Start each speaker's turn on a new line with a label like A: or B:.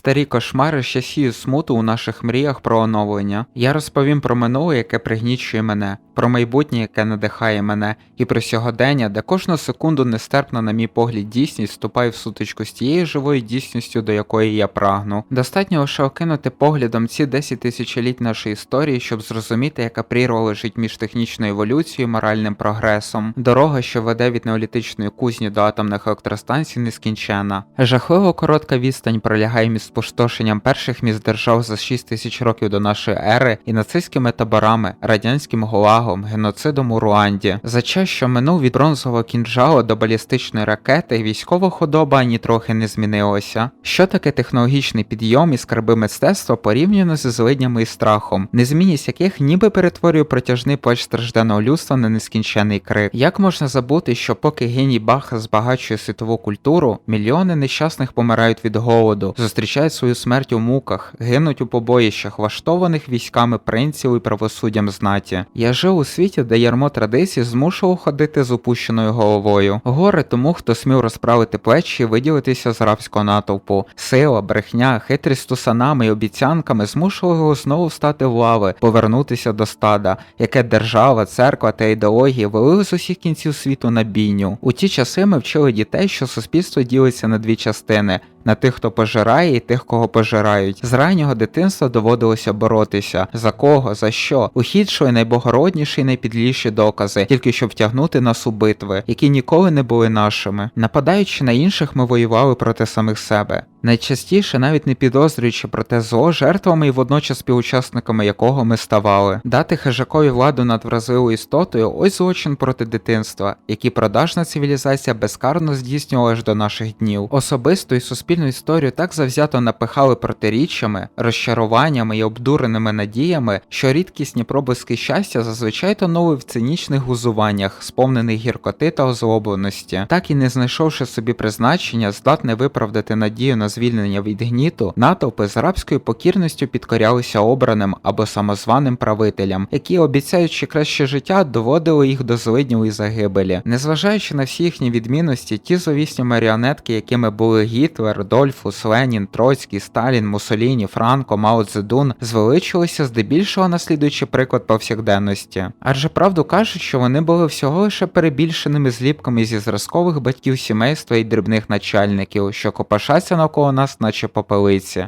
A: Старі кошмари ще сіють смуту у наших мріях про оновлення. Я розповім про минуле, яке пригнічує мене, про майбутнє, яке надихає мене, і про сьогодення, де кожну секунду нестерпна, на мій погляд, дійсність вступає в сутичку з тією живою дійсністю, до якої я прагну. Достатньо лише окинути поглядом ці 10 тисячоліть нашої історії, щоб зрозуміти, яка прірва лежить між технічною еволюцією і моральним прогресом. Дорога, що веде від неолітичної кузні до атомних електростанцій, нескінчена. Жахливо коротка відстань пролягає між спустошенням перших міст держав за 6 тисяч років до нашої ери і нацистськими таборами, радянським гулагом, геноцидом у Руанді. За час, що минув від бронзового кінжалу до балістичної ракети, військова худоба ані трохи не змінилася. Що таке технологічний підйом і скарби мистецтва порівняно зі злиднями і страхом, незмінність яких ніби перетворює протяжний плач стражденого людства на нескінчений крик. Як можна забути, що поки геній Баха збагачує світову культуру, мільйони нещасних помирають від голоду, зустрічають свою смерть у муках, гинуть у побоїщах, влаштованих військами принців і правосуддям знаті. Я жив у світі, де ярмо традицій змушував ходити з опущеною головою. Горе тому, хто смів розправити плечі і виділитися з рабського натовпу. Сила, брехня, хитрість тусанами і обіцянками змушували його знову встати в лави, повернутися до стада, яке держава, церква та ідеології вели з усіх кінців світу на бійню. У ті часи ми вчили дітей, що суспільство ділиться на дві частини. На тих, хто пожирає, і тих, кого пожирають. З раннього дитинства доводилося боротися. За кого, за що? У йшли найбогородніші і найпідліші докази, тільки щоб втягнути нас у битви, які ніколи не були нашими. Нападаючи на інших, ми воювали проти самих себе. Найчастіше, навіть не підозрюючи про те зло, жертвами і водночас співучасниками якого ми ставали. Дати хижакові владу над вразливою істотою ось злочин проти дитинства, який продажна цивілізація безкарно здійснювала аж до наших днів. Особисту і суспільну історію так завзято напихали протиріччями, розчаруваннями і обдуреними надіями, що рідкісні проблиски щастя зазвичай тонули в цинічних гузуваннях, сповнених гіркоти та озлобленості. Так і не знайшовши собі призначення, здатне виправдати надію на звільнення від гніту, натовпи з рабською покірністю підкорялися обраним або самозваним правителям, які, обіцяючи краще життя, доводили їх до злиднів загибелі. Незважаючи на всі їхні відмінності, ті зловісні маріонетки, якими були Гітлер, Дольфус, Ленін, Троцький, Сталін, Муссоліні, Франко, Мао Цзедун, звеличилися здебільшого наслідуючи приклад повсякденності. Адже правду кажуть, що вони були всього лише перебільшеними зліпками зі зразкових батьків сімейства і дрібних начальників, що копашаться навколо нас, наче попелиці.